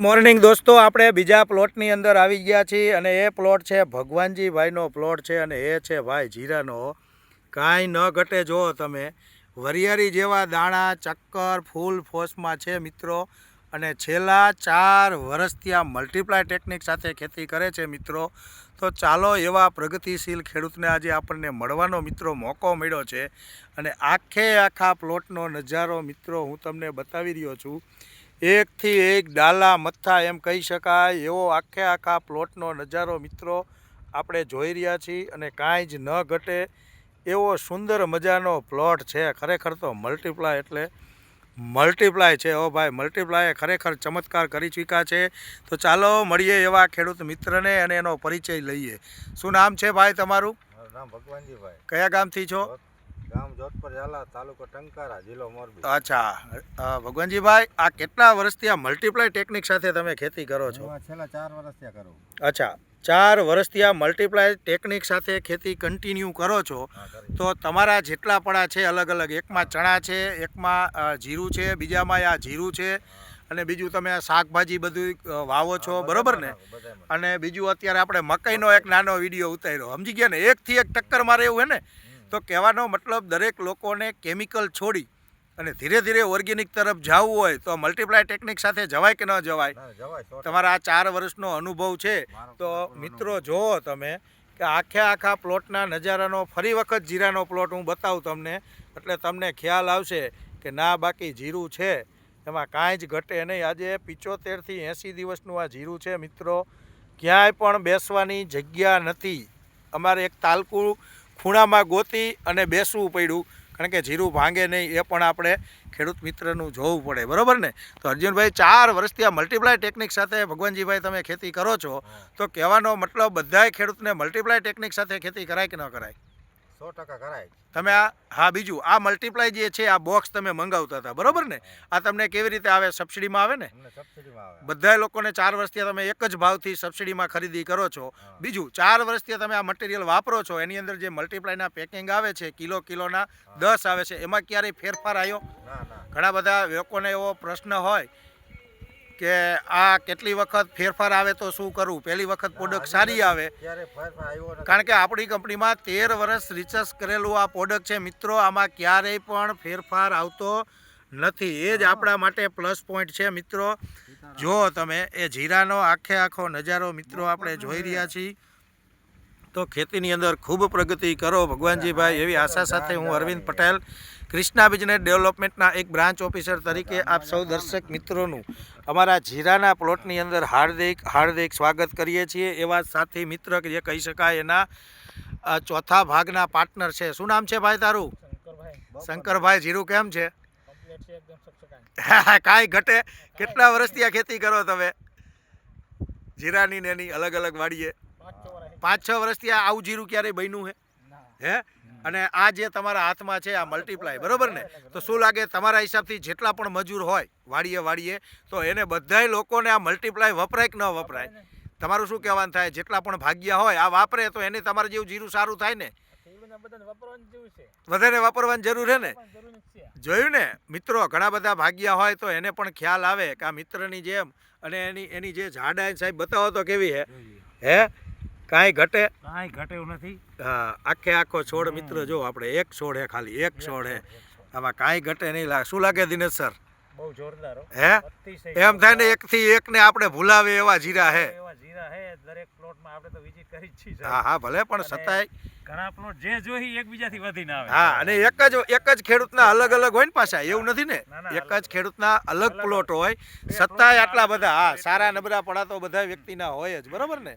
Morning દોસ્તો, આપણે બીજા પ્લોટની અંદર આવી ગયા છીએ અને એ પ્લોટ છે ભગવાનજીભાઈનો પ્લોટ છે અને એ છે ભાઈ જીરાનો. કાંઈ ન ઘટે, જો તમે વરિયાળી જેવા દાણા, ચક્કર, ફૂલ ફોસમાં છે મિત્રો. અને છેલ્લા ચાર વર્ષથી આ મલ્ટીપ્લાય ટેકનિક સાથે ખેતી કરે છે મિત્રો. તો ચાલો એવા પ્રગતિશીલ ખેડૂતને આજે આપણને મળવાનો મિત્રો મોકો મળ્યો છે. અને આખે આખા પ્લોટનો નજારો મિત્રો હું તમને બતાવી રહ્યો છું. એકથી એક ડાલા મથ્થા એમ કહી શકાય. એવો આખે આખા પ્લોટનો નજારો મિત્રો આપણે જોઈ રહ્યા છીએ અને કાંઈ જ ન ઘટે એવો સુંદર મજાનો પ્લોટ છે. ખરેખર તો મલ્ટીપ્લાય એટલે મલ્ટીપ્લાય છે. ઓ ભાઈ મલ્ટીપ્લાય ખરેખર ચમત્કાર કરી ચૂક્યા છે. તો ચાલો મળીએ એવા ખેડૂત મિત્રને અને એનો પરિચય લઈએ. શું નામ છે ભાઈ તમારું? મારું નામ ભગવાનજીભાઈ. કયા ગામથી છો? ગામ જોધપર ઝાલા તાલુકો ટંકારા જિલ્લો મોરબી. અચ્છા. ભગવાનજીભાઈ આ કેટલા વર્ષથી આ મલ્ટીપ્લાય ટેકનિક સાથે તમે ખેતી કરો છો? છેલ્લા ચાર વર્ષથી કરું. અચ્છા. ચાર વર્ષથી આ મલ્ટીપ્લાય ટેકનિક સાથે ખેતી કન્ટિન્યુ કરો છો તો તમારા જેટલા પડા છે અલગ અલગ. એકમાં ચણા છે એકમાં જીરું છે બીજામાં આ જીરું છે અને બીજું તમે આ શાકભાજી બધું વાવો છો. બરાબર ને. અને બીજું અત્યારે આપણે મકાઈનો એક નાનો વીડિયો ઉતાર્યો. સમજી ગયા ને? એકથી એક ટક્કર મારે એવું હે ને. તો કહેવાનો મતલબ દરેક લોકોને કેમિકલ છોડી અને ધીરે ધીરે ઓર્ગેનિક તરફ જવું હોય તો મલ્ટીપ્લાય ટેકનિક સાથે જવાય કે ન જવાય? જવાય તમારા આ ચાર વર્ષનો અનુભવ છે. તો મિત્રો જુઓ તમે કે આખે આખા પ્લોટના નજારાનો ફરી વખત જીરાનો પ્લોટ હું બતાવું તમને. એટલે તમને ખ્યાલ આવશે કે ના બાકી જીરું છે. એમાં કાંઈ જ ઘટે નહીં. આજે પિચોતેરથી એંસી દિવસનું આ જીરું છે મિત્રો. ક્યાંય પણ બેસવાની જગ્યા નથી. અમારે એક તાલકું ખૂણામાં ગોતી અને બેસવું પડ્યું. કારણ કે જીરું ભાંગે નહીં એ પણ આપણે ખેડૂત મિત્રનું જોવું પડે. બરાબર ને? તો અર્જુનભાઈ ચાર વર્ષથી આ મલ્ટીપ્લાય ટેકનિક સાથે ભગવાનજીભાઈ તમે ખેતી કરો છો. તો કહેવાનો મતલબ બધાય ખેડૂતને મલ્ટીપ્લાય ટેકનિક સાથે ખેતી કરાય કે ન કરાય? સો ટકા કરાય તમે આ હા બીજું આ મલ્ટીપ્લાય જે છે આ બોક્સ તમે મંગાવતા હતા બરોબર ને? આ તમને કેવી રીતે આવે? સબસિડીમાં આવે ને? બધા લોકોને ચાર વર્ષથી તમે એક જ ભાવથી સબસિડીમાં ખરીદી કરો છો. બીજું ચાર વર્ષથી તમે આ મટીરિયલ વાપરો છો એની અંદર જે મલ્ટીપ્લાયના પેકિંગ આવે છે કિલો કિલોના દસ આવે છે એમાં ક્યારેય ફેરફાર આવ્યો? ઘણા બધા લોકોને એવો પ્રશ્ન હોય કે આ કેટલી વખત ફેરફાર આવે તો શું કરવું? પહેલી વખત પ્રોડક્ટ સારી આવે. કારણ કે આપણી કંપનીમાં તેર વર્ષ રિસર્ચ કરેલું આ પ્રોડક્ટ છે. મિત્રો આમાં ક્યારેય પણ ફેરફાર આવતો નથી. એ જ આપણા માટે પ્લસ પોઈન્ટ છે મિત્રો. જો તમે એ જીરાનો આખે આખો નજારો મિત્રો આપણે જોઈ રહ્યા છીએ. તો ખેતીની અંદર ખૂબ પ્રગતિ કરો ભગવાનજીભાઈ એવી આશા સાથે હું અરવિંદ પટેલ ક્રિષ્ના બિઝનેસ ડેવલપમેન્ટના એક બ્રાન્ચ ઓફિસર તરીકે આપ સૌ દર્શક મિત્રોનું અમારા જીરાના પ્લોટની અંદર હાર્દિક હાર્દિક સ્વાગત કરીએ છીએ. એવા સાથી મિત્ર કે જે કહી શકાય એના ચોથા ભાગના પાર્ટનર છે. શું નામ છે ભાઈ તારું? શંકરભાઈ. જીરું કેમ છે? કાંઈ ઘટે. કેટલા વર્ષથી આ ખેતી કરો તમે? જીરાની ને એની અલગ અલગ વાડીએ. પાંચ છ વર્ષથી આ આવું જીરું ક્યારેય બન્યું છે હે? અને આ જે તમારા હાથમાં છે આ મલ્ટીપ્લાય બરોબર ને? તો શું લાગે તમારા હિસાબથી જેટલા પણ મજૂર હોય વાડીએ વાડીએ તો એને બધાય લોકોને આ મલ્ટીપ્લાય વપરાય કે ન વપરાય? તમારું શું કહેવાનું થાય? જેટલા પણ ભાગ્યા હોય આ વાપરે તો એને તમારે જેવું જીરું સારું થાય ને? વધારે વાપરવાની જરૂર છે. ને? જોયું ને? મિત્રો ઘણા બધા ભાગ્યા હોય તો એને પણ ખ્યાલ આવે કે આ મિત્રની જેમ અને એની એની જે જાડાઈ સાહેબ બતાવો તો કેવી હે? હે? કાંઈ ઘટે? કાંઈ ઘટે નથી. હા આખે આખો છોડ મિત્ર જો આપણે એક છોડ હે ખાલી એક છોડ હે. આમાં કાંઈ ઘટે નહીં લાગે. શું લાગે દિનેશ સર? બહુ જોરદાર હે. એમ થાય ને એકથી એકને આપણે ભૂલાવે એવા જીરા હે. એવા જીરા હે દરેક પ્લોટમાં આપણે તો વિઝિટ કરી જ છીએ હા હા ભલે પણ છતાંય ઘણા પ્લોટ જે જોઈ એકબીજાથી વધીને આવે. હા અને એક જ એક જ ખેડૂતના અલગ અલગ હોય ને પાછા એવું નથી ને? ના, ના, એક જ ખેડૂતના અલગ અલગ પ્લોટ હોય. છતાંય આટલા બધા. હા સારા નબળા પડા તો બધા વ્યક્તિના હોય જ બરોબર ને?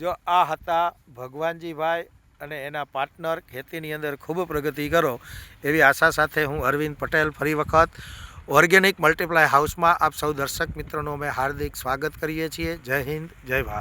જો આ હતા ભગવાનજીભાઈ અને એના પાર્ટનર ખેતીની અંદર ખૂબ પ્રગતિ કરો એવી આશા સાથે હું અરવિંદ પટેલ ફરી વખત ઓર્ગેનિક મલ્ટીપ્લાય હાઉસમાં આપ સૌ દર્શક મિત્રોનું અમે હાર્દિક સ્વાગત કરીએ છીએ. જય હિન્દ, જય ભારત.